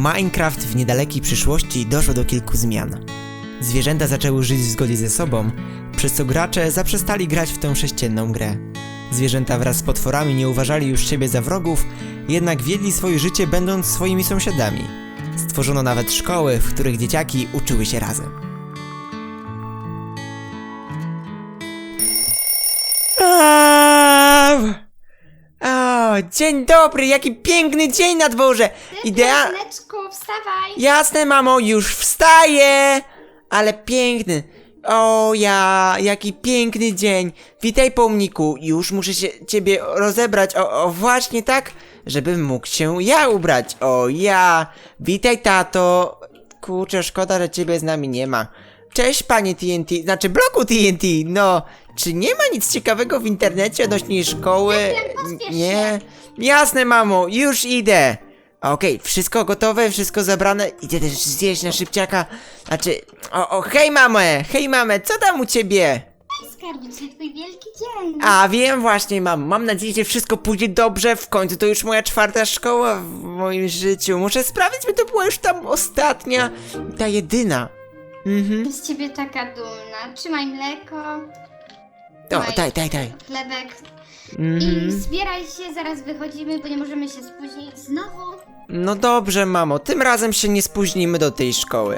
Minecraft w niedalekiej przyszłości doszło do kilku zmian. Zwierzęta zaczęły żyć w zgodzie ze sobą, przez co gracze zaprzestali grać w tę sześcienną grę. Zwierzęta wraz z potworami nie uważali już siebie za wrogów, jednak wiedli swoje życie będąc swoimi sąsiadami. Stworzono nawet szkoły, w których dzieciaki uczyły się razem. O, dzień dobry, jaki piękny dzień na dworze! Idea... Wstawaj! Jasne, mamo, już wstaję! Ale piękny. O ja, jaki piękny dzień. Witaj, pomniku. Już muszę się ciebie rozebrać. O, o, właśnie tak, żebym mógł się ja ubrać. O ja. Witaj, tato. Kurczę, szkoda, że ciebie z nami nie ma. Cześć, panie TNT, znaczy bloku TNT. No, czy nie ma nic ciekawego w internecie odnośnie szkoły? Pospiesz Nie. Jasne, mamo, już idę. Okej, wszystko gotowe, wszystko zabrane. Idę też zjeść na szybciaka. Znaczy, o, o, hej mamę, hej mamę, co tam u ciebie? Skarbnicze, twój wielki dzień! A wiem właśnie, mam. Mam nadzieję, że wszystko pójdzie dobrze. W końcu to już moja czwarta szkoła w moim życiu. Muszę sprawić, by to była już tam ostatnia, ta jedyna. Mhm. Z ciebie taka dumna. Trzymaj mleko, O, daj, daj, daj. chlebek Mhm. i zbieraj się, zaraz wychodzimy, bo nie możemy się spóźnić znowu. No dobrze, mamo, tym razem się nie spóźnimy do tej szkoły.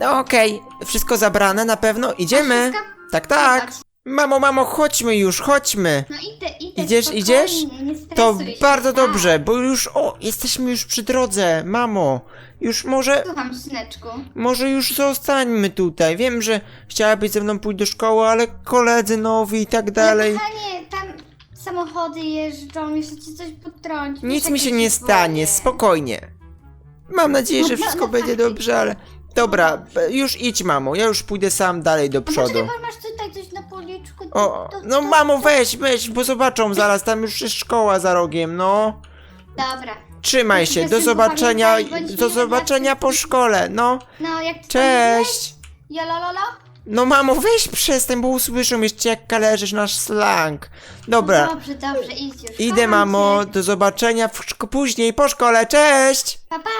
No okej, wszystko zabrane na pewno, idziemy. wszystko? Tak, tak. Mamo, mamo, chodźmy już, chodźmy. No idę, idę, Idziesz, spokojnie, idziesz? Nie To stresuj się, bardzo tak. dobrze, bo już, o, jesteśmy już przy drodze, mamo. Już może, Słucham, syneczku. może już zostańmy tutaj. Wiem, że chciałabyś ze mną pójść do szkoły, ale koledzy nowi i tak dalej. Ale kochanie, tam samochody jeżdżą, jeszcze ci coś potrąci. Nic mi się nie stanie, spokojnie. Mam nadzieję, że No, no, wszystko no, będzie faktycznie. dobrze, ale... Dobra, b- już idź, mamo, ja już pójdę sam dalej do przodu. poczekaj, masz coś. O, to- no to- mamo, weź, weź, bo zobaczą zaraz, tam już jest szkoła za rogiem, no. Dobra. Trzymaj się, do zobaczenia, do zobaczenia po szkole, no. No, jak ty Cześć. Jolololo? No mamo, weź przestań, bo usłyszą jeszcze jak kależysz nasz slang. Dobra, dobrze, dobrze, idź już. idę Kocham mamo, cię. do zobaczenia w szko- później po szkole, cześć! Pa, pa.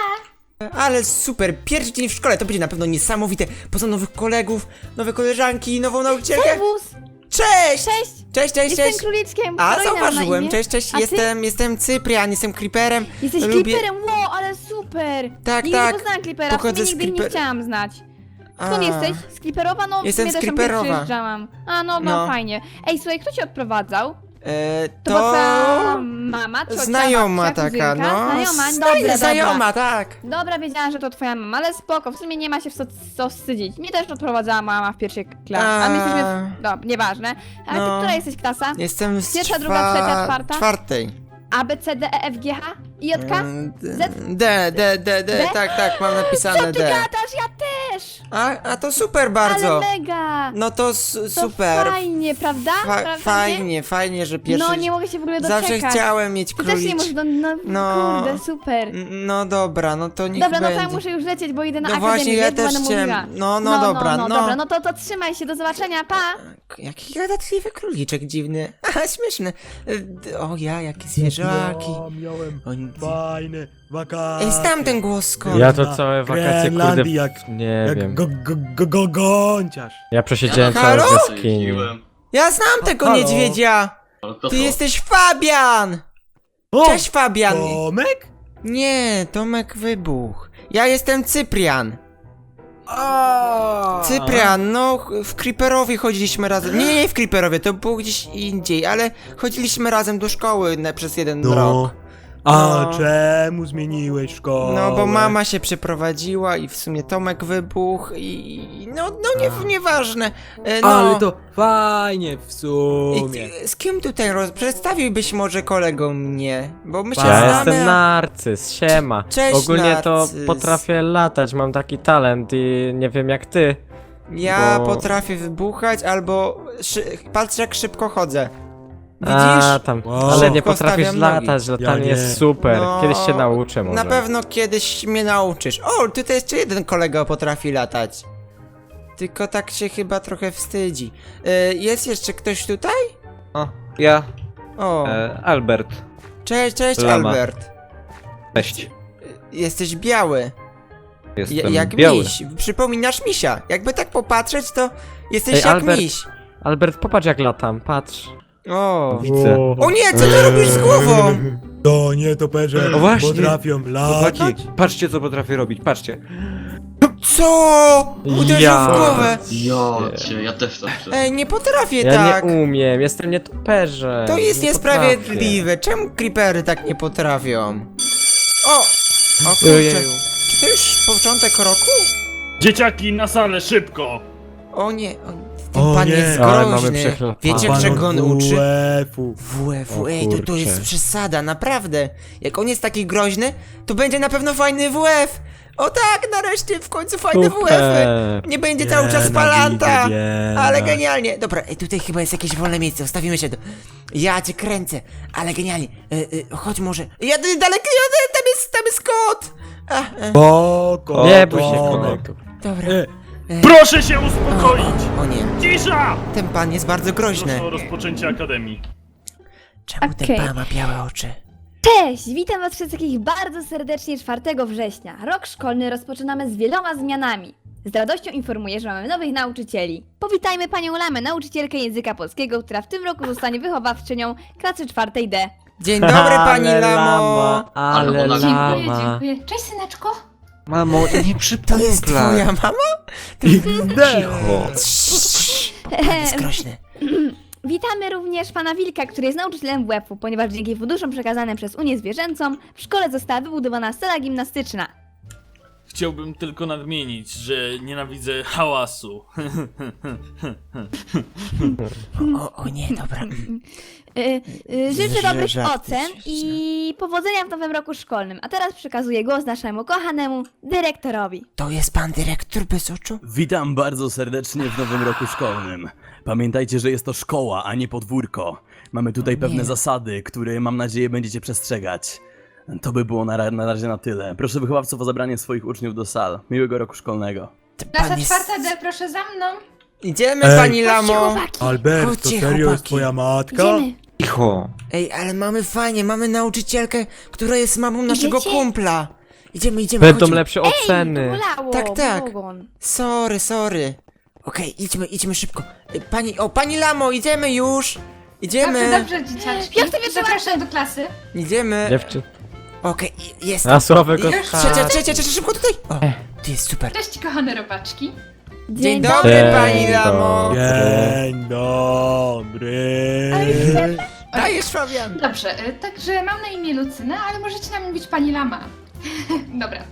Ale super, pierwszy dzień w szkole, to będzie na pewno niesamowite. Poza nowych kolegów, nowe koleżanki, nową nauczycielkę. Cześć! Cześć! Cześć, cześć, Jestem cześć! króliczkiem. A, Karolina mam na zauważyłem, imię. cześć, cześć, A ty? jestem, jestem Cyprian, jestem Creeperem. Jesteś Lubię- kliperem, wow, ale super! Tak, nigdy tak. nie poznałam klipera, w Pochodzę sumie z nigdy ich nie Creeper- chciałam znać. A, Skąd jesteś? Z Kliperowa? No, Jestem w z sumie też tam Creeperowa. przyjeżdżałam. A, no, no, No. fajnie. Ej, słuchaj, kto cię odprowadzał? E, To, była twoja mama, ciocia, Znajoma babcia, taka, kuzynka? no. Znajoma, Zna- dobra, dobra. Znajoma, tak. Dobra, wiedziałam, że to twoja mama, ale spoko, w sumie nie ma się w co, co wstydzić. Mnie też odprowadzała mama w pierwszej klasie, a my jesteśmy... W... Dobra, nieważne. A No. ty, która jesteś klasa? Jestem z Pierwsza, druga, trzecia, czwarta? czwartej. A, B, C, D, E, F, G, H? I, J, K? Mm, D, Z? D, D, D, D, D? tak, tak, mam Co napisane ty D. gadasz? Ja też! A, a to super bardzo. Ale mega! No to s- To super. fajnie, prawda? Fa- Prawda, nie? fajnie, fajnie, że pierwszy... No, nie mogę się w ogóle doczekać. Zawsze chciałem mieć Ty też nie możesz, do... no, No. kurde, super. N- No dobra, no to niech Dobra, no będzie. to ja muszę już lecieć, bo idę na No akademię, właśnie, ja też będę chciałem- mówiła. no, no dobra, no. no. dobra, no to, to trzymaj się, do zobaczenia, pa! Jaki gadatliwy króliczek dziwny. Aha, śmieszny. Y, d- O ja, jakie zwierzaki. Ja miałem Oni... fajne wakacje. Ej, znam ten głos skąd? Ja to Na całe wakacje, kurde, Grenlandii jak, nie jak wiem. go, go, go, go, gąciarz. Ja przesiedziałem Ja- całe Halo? w. Ja znam tego Halo? niedźwiedzia! Ty jesteś Fabian! O, Cześć Fabian! Tomek? Nie, Tomek wybuch. Ja jestem Cyprian. A, Cyprian, no w Creeperowie chodziliśmy razem. Nie, nie w Creeperowie, to było gdzieś indziej, ale chodziliśmy razem do szkoły na, przez jeden No. A No. czemu zmieniłeś szkołę? No, bo mama się przeprowadziła i w sumie Tomek wybuch i... i- No, no nie, nieważne. E, No. Ale to fajnie w I, sumie. ty- z kim tutaj roz... Przedstawiłbyś może kolegą mnie? Bo my się Ja Ja znamy. jestem a- narcyz, siema. Cześć, Ogólnie to narcyz. potrafię latać, mam taki talent i nie wiem jak ty. Ja bo- potrafię wybuchać albo... Szy... Patrz jak szybko chodzę. Widzisz? A, tam, Wow. ale nie Szybko potrafisz stawiam nogi. latać, latanie Ja nie. jest super. No, Kiedyś się nauczę może. Na pewno kiedyś mnie nauczysz. O, tutaj jeszcze jeden kolega potrafi latać. Tylko tak się chyba trochę wstydzi. E, jest jeszcze ktoś tutaj? O, ja, O, e, Albert. cześć, cześć Lama. Albert. Cześć. jesteś biały. Jestem Ja, jak biały. miś. Przypominasz misia. Jakby tak popatrzeć, to jesteś Ej, jak Albert. miś. Albert, popatrz jak latam, patrz. O. Widzę. O nie, co ty robisz z głową? To nie toperze O, właśnie. potrafią latać. Chłopaki, patrzcie co potrafię robić, patrzcie. Co? Uderzył Ja. w głowę. Ja cię, ja też tak chcę. Ej, nie potrafię Ja tak. nie umiem, jestem nietoperzem. To jest nie niesprawiedliwe. Czemu creepery tak nie potrafią? O! O kurczę. Ojeju. Czy to już początek roku? Dzieciaki na salę, szybko! O nie, o, O pan nie. jest Ale mamy groźny. przechlapane. Wiecie Pan czego od on uczy? WF-u. WF, O ej, to, to kurczę. jest przesada, naprawdę. Jak on jest taki groźny, to będzie na pewno fajny WF. O tak, nareszcie w końcu fajny WF. Nie będzie cały czas palanta. Ale genialnie. Dobra, ej, tutaj chyba jest jakieś wolne miejsce, ustawimy się. Do... Ja cię kręcę, ale genialnie. E, e, chodź może. Ja daleko, ja, tam jest, tam jest kot. A, e, Spoko, Nie bój się, dobra. E, Proszę się uspokoić! O nie, Cisza! ten pan jest bardzo groźny. Proszę o rozpoczęcie akademii. Czemu ten Okej. pan ma białe oczy? Cześć! Witam was wszystkich bardzo serdecznie 4 września. Rok szkolny rozpoczynamy z wieloma zmianami. Z radością informuję, że mamy nowych nauczycieli. Powitajmy panią Lamę, nauczycielkę języka polskiego, która w tym roku zostanie wychowawczynią klasy 4 D. Dzień dobry, pani Ale Lamo. lama, Ale Ale lama. Dziękuję, dziękuję. Cześć, syneczko. Mamo, nie To jest twoja mama? Cicho. Jest groźny. Witamy również pana Wilka, który jest nauczycielem WF-u, ponieważ dzięki funduszom przekazanym przez Unię Zwierzęcą w szkole została wybudowana sala gimnastyczna. Chciałbym tylko nadmienić, że nienawidzę hałasu. O, o nie, dobra. Y, y, życzę dobrych ocen i powodzenia w nowym roku szkolnym. A teraz przekazuję głos naszemu kochanemu dyrektorowi. To jest pan dyrektor bez oczu? Witam bardzo serdecznie w nowym roku szkolnym. Pamiętajcie, że jest to szkoła, a nie podwórko. Mamy tutaj pewne zasady, które mam nadzieję będziecie przestrzegać. To by było na, na razie na tyle. Proszę wychowawców o zabranie swoich uczniów do sal. Miłego roku szkolnego. Klasa czwarta D, proszę za mną. Idziemy, Ej. pani Lamo. Albert, to Chodźcie, serio jest chłopaki. twoja matka? Idziemy. Cicho. Ej, ale mamy fajnie, mamy nauczycielkę, która jest mamą naszego Idziecie? kumpla. Idziemy, idziemy, Będą chodźmy. lepsze oceny. Bolało, Tak, tak. ogon. Sorry, sorry. Okej, idźmy, idźmy szybko. Ej, Pani, o, pani Lamo, idziemy już. Idziemy, Dobrze, dobrze, dzieciaczki. Ja chcę jeszcze Zapraszam do klasy. idziemy. Dziewczy. Okej, jest. A sławego Już Trzecia, trzecia, trzecia, szybko tutaj. O, tu jest super. Cześć, kochane robaczki. Dzień dobry, Dzień pani Lamo. Dzień dobry. Dajesz, Fabian. Dobrze, y, także mam na imię Lucyna, ale możecie na mnie mówić pani Lama. Dobra.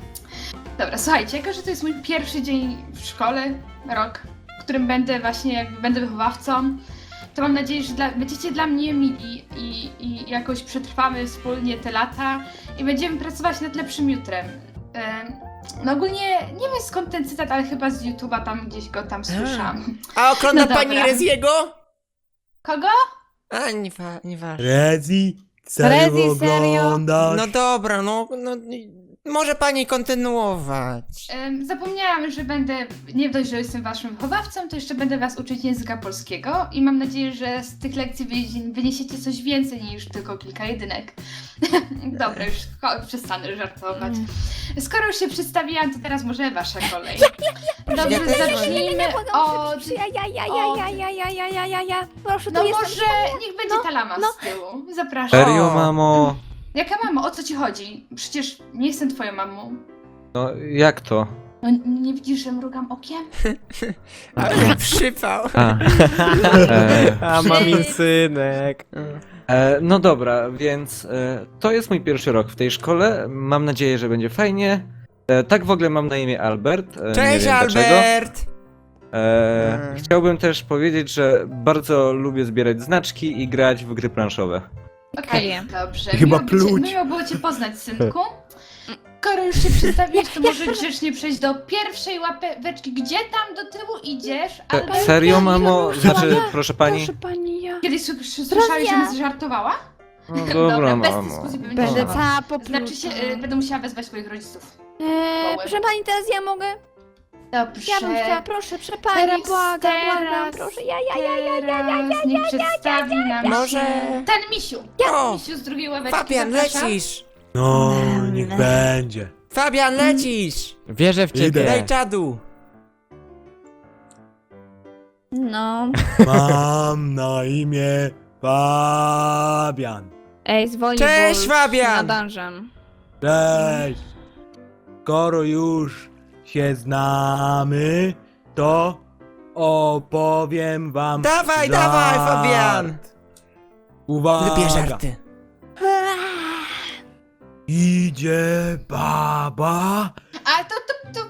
Dobra, słuchajcie, jako że to jest mój pierwszy dzień w szkole, rok, w którym będę właśnie, jakby będę wychowawcą, to mam nadzieję, że dla, będziecie dla mnie mili i, i jakoś przetrwamy wspólnie te lata i będziemy pracować nad lepszym jutrem. Em, No ogólnie nie wiem skąd ten cytat, ale chyba z YouTube'a tam gdzieś go tam słyszałam. A ogląda No pani dobra. Reziego? Kogo? A, nie, wa- nie ważne. Rezi, serio Rezi, serio? oglądasz? No dobra, no, no może pani kontynuować. Em, Zapomniałam, że będę, nie dość, że jestem waszym wychowawcą, to jeszcze będę was uczyć języka polskiego i mam nadzieję, że z tych lekcji wy- wyniesiecie coś więcej niż tylko kilka jedynek. Dobra, już ko- przestanę żartować. Skoro już się przedstawiłam, to teraz może wasza kolej. Dobrze, Ja też zacznijmy od... Ja, ja, ja, ja, ja, ja, ja, ja, ja, ja. Proszę, No tu jestem. może niech będzie No, ta lama no. z tyłu. Zapraszam. Serio, mamo? Jaka mamo, o co ci chodzi? Przecież nie jestem twoją mamą. No, jak to? No nie widzisz, że mrugam okiem? Ale przypał. A, e, A mamin synek. E, no dobra, więc e, to jest mój pierwszy rok w tej szkole. Mam nadzieję, że będzie fajnie. E, tak w ogóle mam na imię Albert. E, nie Cześć, wiem dlaczego. Albert. E, Mm. Chciałbym też powiedzieć, że bardzo lubię zbierać znaczki i grać w gry planszowe. Okej, dobrze. Chyba miło, pluć. miło było cię poznać, synku. Skoro już się przedstawiłeś, to może grzecznie przejść do pierwszej łapeczki. Gdzie tam do tyłu idziesz? E, Albert? serio, mamo? Znaczy, proszę pani? Proszę pani, ja. Kiedyś słysz- słyszałeś, żebym żartowała? No Dobra, dobra, bez mamo. dyskusji Będę cała popluta. Znaczy się, y, będę musiała wezwać swoich rodziców. Eee, proszę pani, teraz ja mogę? Dobrze. Ja bym chciała, proszę, proszę pani, Teraz, błagam, błagam, teraz, proszę, ja, ja, ja, ja, ja, ja, ja. Teraz niech przedstawi nam Może- się... Ten misiu. O, Misiu z drugiej ławeczki, Fabian, zapraszam. lecisz. No, niech będzie. Fabian, lecisz! Wierzę w Idę. ciebie. Daj czadu! No. Mam na imię Fabian. Ej, zwolnij, Cześć, bo Fabian! nadążam. Cześć. Skoro już się znamy, to opowiem wam Dawaj, żart. dawaj, Fabian! Uwaga. Lubię żarty. Idzie baba. A to, to, to...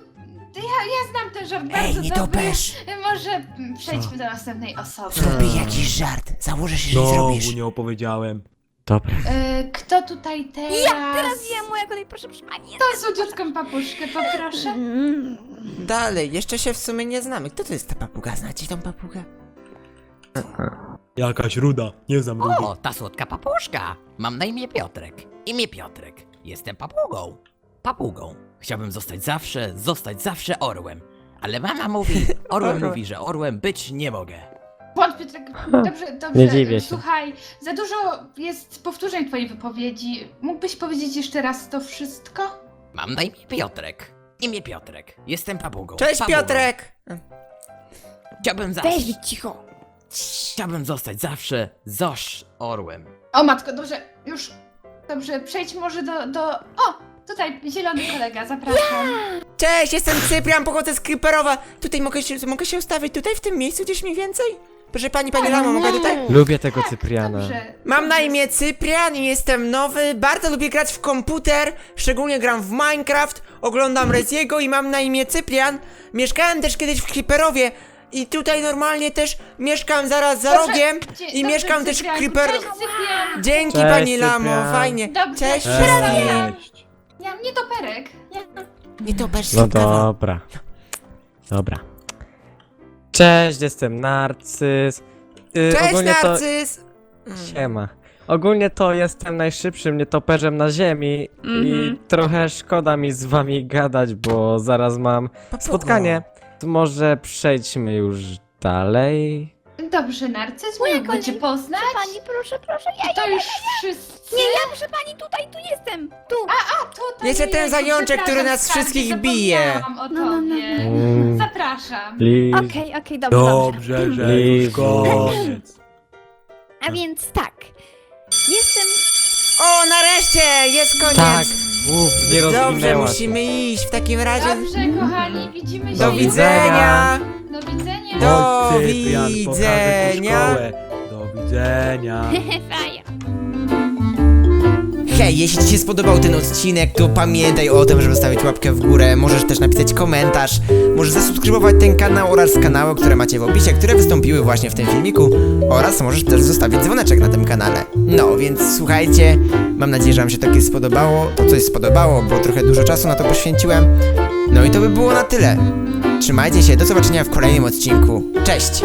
to Ja, ja znam ten żart Ej, bardzo nie dobrze. topesz! Może przejdźmy do następnej osoby. Zrobię jakiś żart. Założę się, że nie Znowu zrobisz. nie opowiedziałem. Dobra. E, kto tutaj teraz? Ja, teraz ja, moja kolej, proszę, proszę pani. To słodziutką papuszkę, poproszę. Mm. Dalej, jeszcze się w sumie nie znamy. Kto to jest ta papuga? Znacie tą papugę? Jakaś ruda. Nie znam rudy. O, ta słodka papuszka! Mam na imię Piotrek. Imię Piotrek. Jestem papugą. Papugą. Chciałbym zostać zawsze, zostać zawsze orłem. Ale mama mówi, Orłem. mówi, że orłem być nie mogę. Błąd, Piotrek. Dobrze, dobrze. Nie dziwię się. Słuchaj, za dużo jest powtórzeń twojej wypowiedzi. Mógłbyś powiedzieć jeszcze raz to wszystko? Mam na imię Piotrek. Imię Piotrek. Jestem papugą. Cześć, papugą. Piotrek! Chciałbym Weź, być cicho. chciałbym zostać zawsze zosz orłem. O matko, dobrze, już. Dobrze, przejdź może do. do... O! Tutaj zielony kolega, zapraszam. Cześć, jestem Cyprian, pochodzę z Creeperowa. Tutaj mogę się, mogę się ustawić, tutaj w tym miejscu gdzieś mniej więcej? Proszę pani, pani Lamo, mogę tutaj? Lubię tego Cypriana. Dobrze. Mam na imię Cyprian i jestem nowy, bardzo lubię grać w komputer, szczególnie gram w Minecraft, oglądam Reziego i mam na imię Cyprian. Mieszkałem też kiedyś w Creeperowie i tutaj normalnie też mieszkam zaraz za Dobrze, rogiem dzie- i dobrze, mieszkam też w Creeper... Cześć, Cyprian. Dzięki Cześć, pani Lamo, Cyprian. fajnie. Dobrze. Cześć Cześć. wszystkim. Cześć. Ja, nie toperek. Ja... Nie to bez No dobra. Dobra. Cześć, jestem Narcyz. Y, Cześć ogólnie to... Narcyz! Siema. Ogólnie to jestem najszybszym nietoperzem na ziemi i Mhm. trochę szkoda mi z wami gadać, bo zaraz mam Papugo. spotkanie. To może przejdźmy już dalej. Dobrze, Narcyz, Moja miło cię kolej. poznać. Pani, proszę, proszę, ja, To już wszyscy. Nie, ja, proszę pani, tutaj, tu jestem. Tu. A tutaj Jeszcze ten zajączek, który przepraszam, nas skarbie, wszystkich bije. zapomniałam o No, no, no, tobie. Mm, Zapraszam. Okej, okej, dobrze, dobrze. Dobrze, że już Lizu. koniec. A więc tak. Jestem... O, nareszcie! Jest koniec! Tak. Uff, nie Dobrze, rozwinęła się. musimy iść. W takim razie. Dobrze, kochani, widzimy się. Do jutro. widzenia! Do widzenia. Do Chodź, Cyprian, pokażę ci widzenia. szkołę. Do widzenia. Faja. Hej, jeśli Ci się spodobał ten odcinek, to pamiętaj o tym, żeby zostawić łapkę w górę. Możesz też napisać komentarz, możesz zasubskrybować ten kanał oraz kanały, które macie w opisie, które wystąpiły właśnie w tym filmiku. Oraz możesz też zostawić dzwoneczek na tym kanale. No, więc słuchajcie, mam nadzieję, że Wam się takie spodobało. To coś spodobało, bo trochę dużo czasu na to poświęciłem. No i to by było na tyle. Trzymajcie się, do zobaczenia w kolejnym odcinku. Cześć!